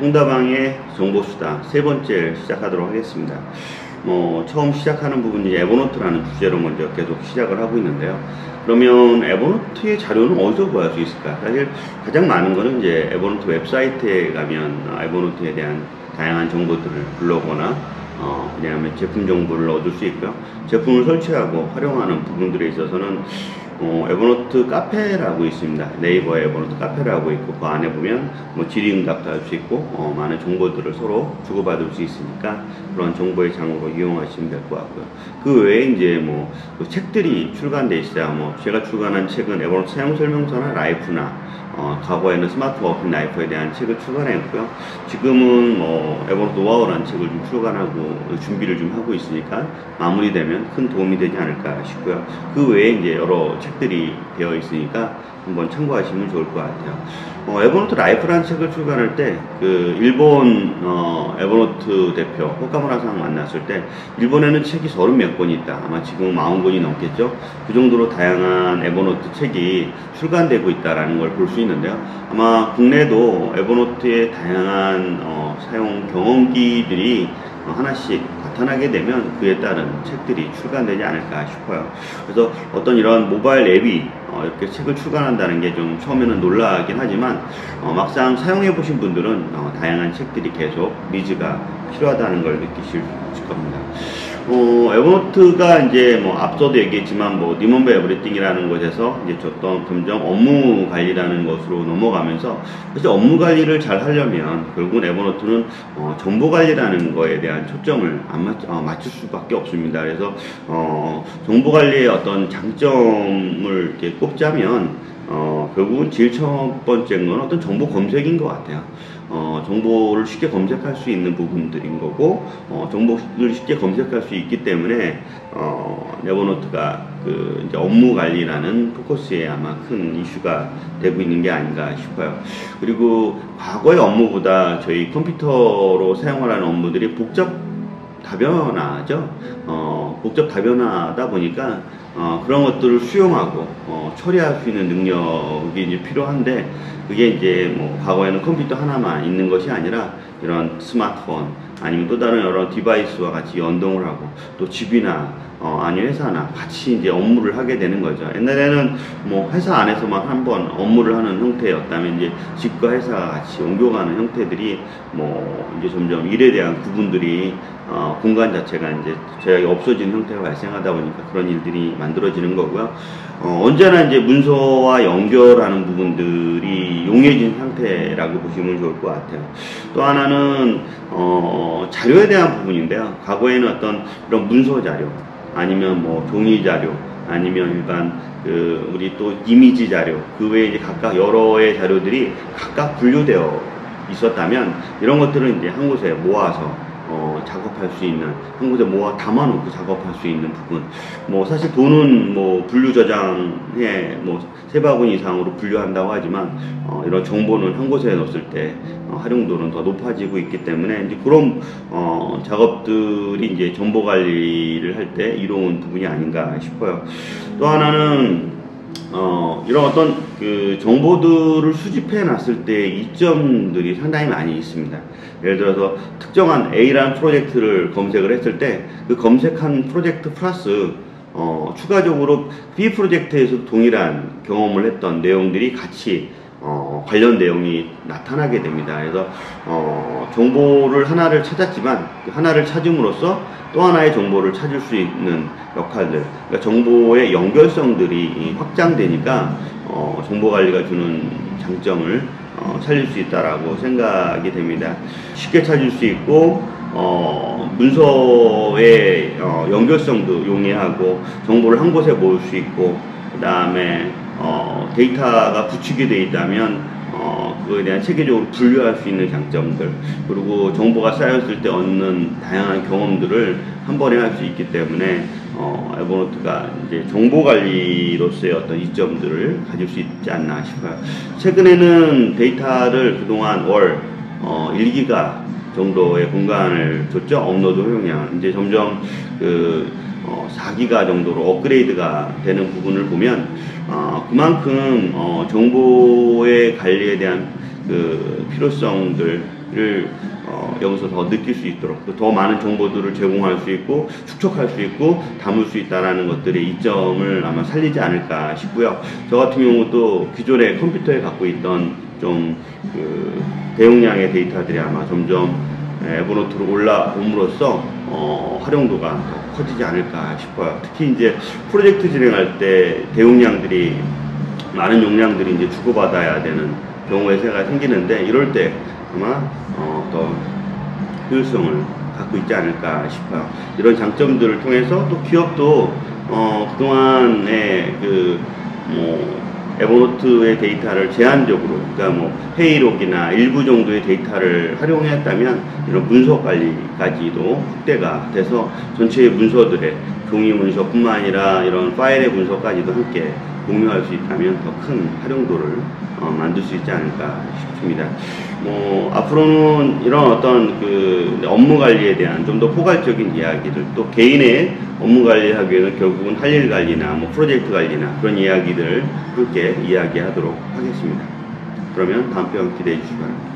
홍다방의 정보수다 세 번째 시작하도록 하겠습니다. 뭐 처음 시작하는 부분이 에버노트라는 주제로 먼저 계속 시작을 하고 있는데요. 그러면 에버노트의 자료는 어디서 구할 수 있을까? 사실 가장 많은 거는 이제 에버노트 웹사이트에 가면 에버노트에 대한 다양한 정보들을 불러거나 어, 그다음에 제품 정보를 얻을 수 있고요. 제품을 설치하고 활용하는 부분들에 있어서는 어, 에버노트 카페라고 있습니다. 네이버에 에버노트 카페라고 있고 그 안에 보면 뭐 질의응답도 할 수 있고 어, 많은 정보들을 서로 주고받을 수 있으니까 그런 정보의 장으로 이용하시면 될 것 같고요. 그 외에 이제 뭐그 책들이 출간돼 있어요. 뭐 제가 출간한 책은 에버노트 사용 설명서나 라이프나 어, 과거에는 스마트 워킹 라이프에 대한 책을 출간했고요. 지금은 뭐 에버노트 노하우라는 책을 좀 출간하고 준비를 좀 하고 있으니까 마무리되면 큰 도움이 되지 않을까 싶고요. 그 외에 이제 여러 책들이 되어 있으니까 한번 참고하시면 좋을 것 같아요. 어, 에버노트 라이프라는 책을 출간할 때 그 일본 어, 에버노트 대표 호카무라상 만났을 때 일본에는 책이 서른 몇 권이 있다. 아마 지금 마흔 권이 넘겠죠. 그 정도로 다양한 에버노트 책이 출간되고 있다라는 걸 볼 수 있는데요. 아마 국내도 에버노트의 다양한 어, 사용 경험기들이 어, 하나씩 나타나게 되면 그에 따른 책들이 출간되지 않을까 싶어요. 그래서 어떤 이런 모바일 앱이 어, 이렇게 책을 출간한다는 게 좀 처음에는 놀라긴 하지만 어, 막상 사용해 보신 분들은 어, 다양한 책들이 계속 니즈가 필요하다는 걸 느끼실 겁니다. 어, 에버노트가 이제 뭐 앞서도 얘기했지만 뭐 리먼버 에브리띵이라는 곳에서 이제 줬던 점점 업무 관리라는 것으로 넘어가면서 사실 업무 관리를 잘 하려면 결국은 에버노트는 어, 정보 관리라는 거에 대한 초점을 안 맞, 어, 맞출 수밖에 없습니다. 그래서 어, 정보 관리의 어떤 장점을 이렇게 꼽자면 어, 결국은 제일 첫 번째인 건 어떤 정보 검색인 것 같아요. 어, 정보를 쉽게 검색할 수 있는 부분들인 거고 어, 정보를 쉽게 검색할 수 있기 때문에 어, 네버노트가 그 이제 업무 관리라는 포커스에 아마 큰 이슈가 되고 있는 게 아닌가 싶어요. 그리고 과거의 업무보다 저희 컴퓨터로 사용하는 업무들이 복잡 다변화죠. 어, 복잡 다변화다 보니까 어, 그런 것들을 수용하고 어, 처리할 수 있는 능력이 이제 필요한데 그게 이제 뭐 과거에는 컴퓨터 하나만 있는 것이 아니라 이런 스마트폰 아니면 또 다른 여러 디바이스와 같이 연동을 하고 또 집이나 어, 아니 회사나 같이 이제 업무를 하게 되는 거죠. 옛날에는 뭐 회사 안에서만 한 번 업무를 하는 형태였다면 이제 집과 회사가 같이 옮겨가는 형태들이 뭐 이제 점점 일에 대한 구분들이 어, 공간 자체가 이제 제약이 없어지는 형태가 발생하다 보니까 그런 일들이 만들어지는 거고요. 어, 언제나 이제 문서와 연결하는 부분들이 용해진 상태라고 보시면 좋을 것 같아요. 또 하나는 어, 자료에 대한 부분인데요. 과거에는 어떤 이런 문서 자료 아니면 뭐 종이 자료 아니면 일반 그 우리 또 이미지 자료 그 외에 이제 각각 여러의 자료들이 각각 분류되어 있었다면 이런 것들은 이제 한 곳에 모아서 어, 작업할 수 있는 한 곳에 모아 담아놓고 작업할 수 있는 부분 뭐 사실 돈은 뭐 분류 저장에 뭐세 바구니 이상으로 분류한다고 하지만 어, 이런 정보는 한 곳에 넣었을 때 어, 활용도는 더 높아지고 있기 때문에 이제 그런 어, 작업들이 이제 정보 관리를 할 때 이로운 부분이 아닌가 싶어요. 또 하나는 어, 이런 어떤 그 정보들을 수집해 놨을 때 이점들이 상당히 많이 있습니다. 예를 들어서 특정한 A라는 프로젝트를 검색을 했을 때 그 검색한 프로젝트 플러스 어, 추가적으로 B 프로젝트에서 동일한 경험을 했던 내용들이 같이 어, 관련 내용이 나타나게 됩니다. 그래서 어, 정보를 하나를 찾았지만 그 하나를 찾음으로써 또 하나의 정보를 찾을 수 있는 역할들, 그러니까 정보의 연결성들이 확장되니까 어, 정보 관리가 주는 장점을 어, 살릴 수 있다라고 생각이 됩니다. 쉽게 찾을 수 있고 어, 문서의 어, 연결성도 용이하고 정보를 한 곳에 모을 수 있고 그 다음에 어, 데이터가 구축이 되어 있다면 어, 그거에 대한 체계적으로 분류할 수 있는 장점들 그리고 정보가 쌓였을 때 얻는 다양한 경험들을 한 번에 할 수 있기 때문에 어, 에버노트가 이제 정보 관리로서의 어떤 이점들을 가질 수 있지 않나 싶어요. 최근에는 데이터를 그동안 월 어, 1기가 정도의 공간을 줬죠. 업로드 효용량. 이제 점점 그 어, 4기가 정도로 업그레이드가 되는 부분을 보면 어, 그만큼 어, 정보의 관리에 대한 그 필요성들 어, 여기서 더 느낄 수 있도록 또더 많은 정보들을 제공할 수 있고 축적할 수 있고 담을 수 있다라는 것들의 이점을 아마 살리지 않을까 싶고요. 저 같은 경우도 기존에 컴퓨터에 갖고 있던 좀 그 대용량의 데이터들이 아마 점점 에버노트로 올라옴으로써 어, 활용도가 더 커지지 않을까 싶어요. 특히 이제 프로젝트 진행할 때 대용량들이 많은 용량들이 이제 주고받아야 되는 경우의 세가 생기는데 이럴 때 아마 어, 더 효율성을 갖고 있지 않을까 싶어요. 이런 장점들을 통해서 또 기업도 어, 그동안의 그뭐 에버노트의 데이터를 제한적으로 그러니까 뭐 회의록이나 일부 정도의 데이터를 활용했다면 이런 문서 관리까지도 확대가 돼서 전체의 문서들의 종이 문서뿐만 아니라 이런 파일의 문서까지도 함께 공유할 수 있다면 더 큰 활용도를 어, 만들 수 있지 않을까 싶습니다. 뭐 앞으로는 이런 어떤 그 업무 관리에 대한 좀 더 포괄적인 이야기들 또 개인의 업무 관리하기 위해서는 결국은 할 일 관리나 뭐 프로젝트 관리나 그런 이야기들 함께 이야기하도록 하겠습니다. 그러면 다음 편 기대해 주시기 바랍니다.